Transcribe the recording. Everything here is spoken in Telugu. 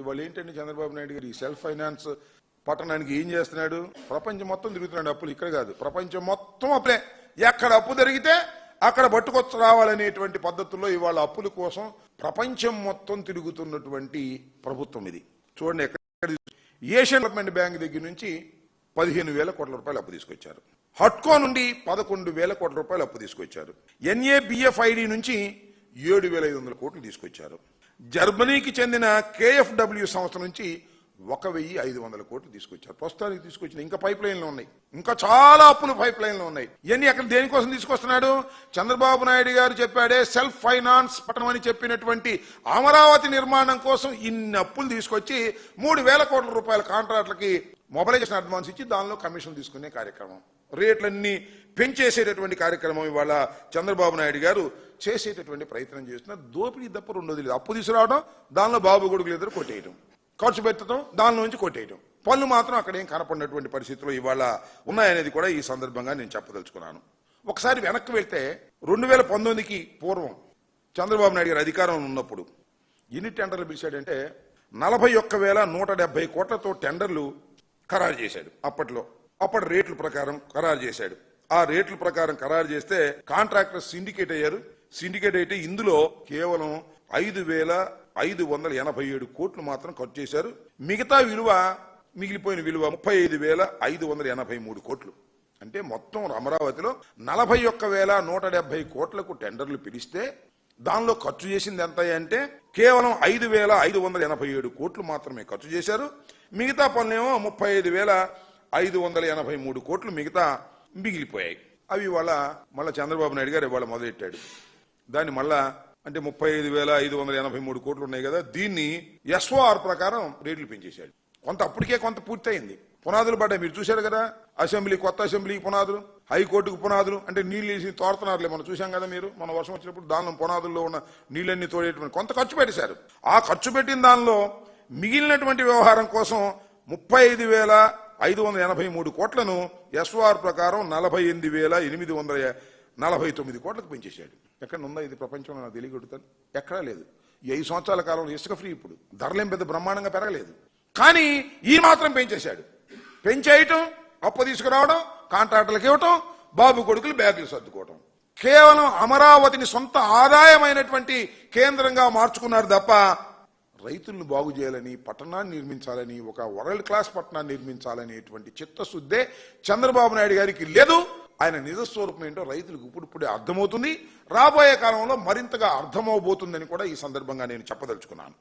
ఇవాళ ఏంటంటే చంద్రబాబు నాయుడు గారు ఈ సెల్ఫ్ ఫైనాన్స్ పట్టణానికి ఏం చేస్తున్నాడు? ప్రపంచం మొత్తం తిరుగుతున్నాడు అప్పులు. ఇక్కడ కాదు. ప్రపంచం మొత్తం అప్పులే. ఎక్కడ అప్పు జరిగితే అక్కడ పట్టుకొచ్చి రావాలనేటువంటి పద్ధతుల్లో ఇవాళ అప్పుల కోసం ప్రపంచం మొత్తం తిరుగుతున్నటువంటి ప్రభుత్వం ఇది. చూడండి ఎక్కడ ఏషియన్ డెవలప్మెంట్ బ్యాంక్ దగ్గర నుంచి పదిహేను వేల కోట్ల రూపాయలు అప్పు తీసుకొచ్చారు. హట్కో నుండి పదకొండు వేల కోట్ల రూపాయలు అప్పు తీసుకొచ్చారు. ఎన్ఏబిఎఫ్ఐడి నుంచి ఏడు వేల ఐదు వందల కోట్లు తీసుకొచ్చారు. జర్మనీకి చెందిన కేఎఫ్డబ్ల్యూ సంస్థ నుంచి ఒక వెయ్యి ఐదు వందల కోట్లు తీసుకొచ్చారు. ప్రస్తుతానికి తీసుకొచ్చిన ఇంకా పైప్ లైన్లు ఉన్నాయి. ఇంకా చాలా అప్పులు పైప్ లైన్లు ఉన్నాయి. ఇవన్నీ అక్కడ దేనికోసం తీసుకొస్తున్నాడు? చంద్రబాబు నాయుడు గారు చెప్పాడే సెల్ఫ్ ఫైనాన్స్ పట్టణం అని చెప్పినటువంటి అమరావతి నిర్మాణం కోసం ఇన్ని అప్పులు తీసుకొచ్చి మూడు వేల కోట్ల రూపాయల కాంట్రాక్టులకి మొబలైజేషన్ అడ్వాన్స్ ఇచ్చి దానిలో కమిషన్ తీసుకునే కార్యక్రమం. రేట్లన్నీ పెంచేసేటటువంటి కార్యక్రమం ఇవాళ చంద్రబాబు నాయుడు గారు చేసేటటువంటి ప్రయత్నం చేస్తున్నారు. దోపిడీ తప్ప రెండోది లేదు. అప్పు తీసుకురావడం దానిలో బాబు గొడుగులు ఇద్దరు కొట్టేయడం. ఖర్చు పెట్టడం దానిలో నుంచి కొట్టేయడం పనులు మాత్రం అక్కడేం కనపడినటువంటి పరిస్థితులు ఇవాళ ఉన్నాయనేది కూడా ఈ సందర్భంగా నేను చెప్పదలుచుకున్నాను. ఒకసారి వెనక్కి వెళ్తే రెండు వేల పంతొమ్మిదికి పూర్వం చంద్రబాబు నాయుడు గారు అధికారంలో ఉన్నప్పుడు ఎన్ని టెండర్లు పిలిచాడంటే నలభై ఒక్క వేల నూట డెబ్బై కోట్లతో టెండర్లు ఖరారు చేశాడు అప్పట్లో. అప్పటి రేట్ల ప్రకారం ఖరారు చేశాడు. ఆ రేట్ల ప్రకారం ఖరారు చేస్తే కాంట్రాక్టర్ సిండికేట్ అయ్యారు. సిండికేట్ అయితే ఇందులో కేవలం ఐదు వేల ఐదు వందల ఎనభై ఏడు కోట్లు మాత్రం ఖర్చు చేశారు. మిగతా విలువ మిగిలిపోయిన విలువ ముప్పై ఐదు వేల ఐదు వందల ఎనభై మూడు కోట్లు. అంటే మొత్తం అమరావతిలో నలభై ఒక్క వేల నూట డెబ్బై కోట్లకు టెండర్లు పిలిస్తే దానిలో ఖర్చు చేసింది ఎంత అంటే కేవలం ఐదు వేల ఐదు వందల ఎనభై ఏడు కోట్లు మాత్రమే ఖర్చు చేశారు. మిగతా పనులేమో ముప్పై ఐదు వేల ఐదు వందల ఎనభై మూడు కోట్లు మిగతా మిగిలిపోయాయి. అవి ఇవాళ మళ్ళీ చంద్రబాబు నాయుడు గారు ఇవాళ మొదలెట్టాడు. దాన్ని మళ్ళా అంటే ముప్పై ఐదు వేల ఐదు వందల ఎనభై మూడు కోట్లు ఉన్నాయి కదా దీన్ని ఎస్ఓఆర్ ప్రకారం రేట్లు పెంచేశాడు. కొంత అప్పటికే కొంత పూర్తయింది. పునాదులు పడ్డాయి. మీరు చూశారు కదా అసెంబ్లీ కొత్త అసెంబ్లీకి పునాదులు హైకోర్టుకు పునాదులు అంటే నీళ్ళు వేసి తోడుతున్నారులే. మనం చూశాం కదా మీరు మన వర్షం వచ్చినప్పుడు దానిలో పునాదుల్లో ఉన్న నీళ్ళన్నీ తోడేటువంటి కొంత ఖర్చు పెట్టేశారు. ఆ ఖర్చు పెట్టిన దానిలో మిగిలినటువంటి వ్యవహారం కోసం ముప్పై ఐదు వేల ఐదు వందల ఎనభై మూడు కోట్లను ఎస్ఓఆర్ ప్రకారం నలభై ఎనిమిది వేల ఎనిమిది వందల నలభై తొమ్మిది కోట్లకు పెంచేశాడు. ఎక్కడ ఉందా ఇది ప్రపంచంలో నాకు తెలియగొడుతాను ఎక్కడా లేదు. ఐదు సంవత్సరాల కాలంలో ఇసుక ఫ్రీ ఇప్పుడు. ధరలేం పెద్ద బ్రహ్మాండంగా పెరగలేదు. కానీ ఈ మాత్రం పెంచేశాడు. పెంచేయటం అప్పు తీసుకురావడం కాంట్రాక్టర్లకు ఇవ్వటం బాబు కొడుకులు బ్యాగులు సర్దుకోవటం. కేవలం అమరావతిని సొంత ఆదాయమైనటువంటి కేంద్రంగా మార్చుకున్నారు తప్ప రైతులను బాగు చేయాలని పట్టణాన్ని నిర్మించాలని ఒక వరల్డ్ క్లాస్ పట్టణాన్ని నిర్మించాలనేటువంటి చిత్తశుద్ధే చంద్రబాబు నాయుడు గారికి లేదు. ఆయన నిజస్వరూపం ఏంటో రైతులకు ఇప్పుడిప్పుడే అర్థమవుతుంది. రాబోయే కాలంలో మరింతగా అర్థమవబోతుందని కూడా ఈ సందర్భంగా నేను చెప్పదలుచుకున్నాను.